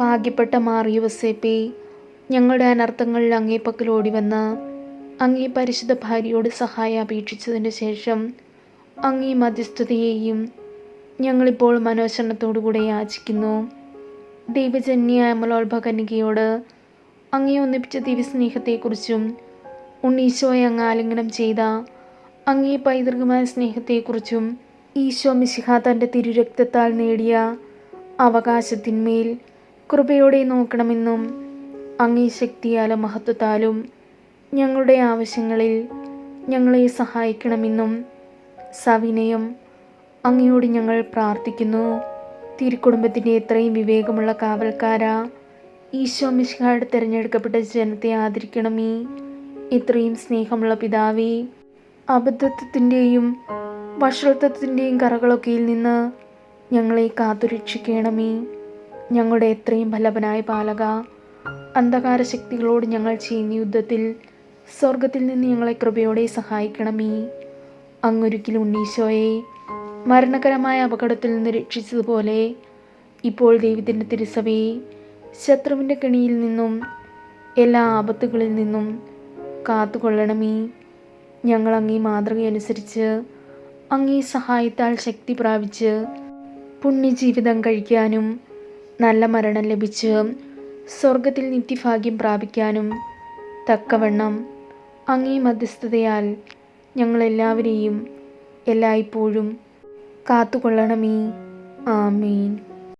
ഭാഗ്യപ്പെട്ട മാറിയുവസേപ്പേ ഞങ്ങളുടെ അനർത്ഥങ്ങളിൽ അങ്ങേപ്പക്കൽ ഓടി വന്ന് അങ്ങേ പരിശുദ്ധ ഭാര്യയോട് സഹായം അപേക്ഷിച്ചതിന് ശേഷം അങ്ങേ മധ്യസ്ഥതയെയും ഞങ്ങളിപ്പോൾ മനോശരണത്തോടുകൂടെ യാചിക്കുന്നു. ദൈവജന്യ അമലോത്ഭ കന്യകയോട് അങ്ങേ ഒന്നിപ്പിച്ച ദിവ്യസ്നേഹത്തെക്കുറിച്ചും ഉണ്ണീശോയെ അങ്ങ് ആലിംഗനം ചെയ്ത അങ്ങേ പൈതൃകമായ സ്നേഹത്തെക്കുറിച്ചും ഈശോ മിശിഹ തന്റെ തിരുരക്തത്താൽ നേടിയ അവകാശത്തിന്മേൽ കൃപയോടെ നോക്കണമെന്നും അങ്ങേ ശക്തിയാലും മഹത്വത്താലും ഞങ്ങളുടെ ആവശ്യങ്ങളിൽ ഞങ്ങളെ സഹായിക്കണമെന്നും സവിനയം അങ്ങയോട് ഞങ്ങൾ പ്രാർത്ഥിക്കുന്നു. തിരുക്കുടുംബത്തിന്റെ എത്രയും വിവേകമുള്ള കാവൽക്കാര ഈശോ മിശിഹായുടെ തിരഞ്ഞെടുക്കപ്പെട്ട ജനത്തെ ആദരിക്കണമേ. ഇത്രയും സ്നേഹമുള്ള പിതാവേ അബദ്ധത്വത്തിന്റെയും വഷളത്വത്തിന്റെയും കറകളൊക്കെയിൽ നിന്ന് ഞങ്ങളെ കാത്തുരക്ഷിക്കണമേ. ഞങ്ങളുടെ എത്രയും ഫലവനായ പാലക അന്ധകാര ശക്തികളോട് ഞങ്ങൾ ചെയ്യുന്ന യുദ്ധത്തിൽ സ്വർഗത്തിൽ നിന്ന് ഞങ്ങളെ കൃപയോടെ സഹായിക്കണമേ. അങ്ങൊരിക്കലും ഉണ്ണീശോയെ മരണകരമായ അപകടത്തിൽ നിന്ന് രക്ഷിച്ചതുപോലെ ഇപ്പോൾ ദൈവത്തിന്റെ തിരുസഭയെ ശത്രുവിന്റെ കെണിയിൽ നിന്നും എല്ലാ ആപത്തുകളിൽ നിന്നും കാത്തുകൊള്ളണമേ. ഞങ്ങൾ അങ്ങേ മാതൃകയനുസരിച്ച് അങ്ങേ സഹായത്താൽ ശക്തി പ്രാപിച്ച് പുണ്യജീവിതം കഴിക്കാനും നല്ല മരണം ലഭിച്ച് സ്വർഗത്തിൽ നിത്യഭാഗ്യം പ്രാപിക്കാനും തക്കവണ്ണം അങ്ങേ മധ്യസ്ഥതയാൽ ഞങ്ങളെല്ലാവരെയും എല്ലായ്പ്പോഴും കാത്തുകൊള്ളണമേ. ആമീൻ.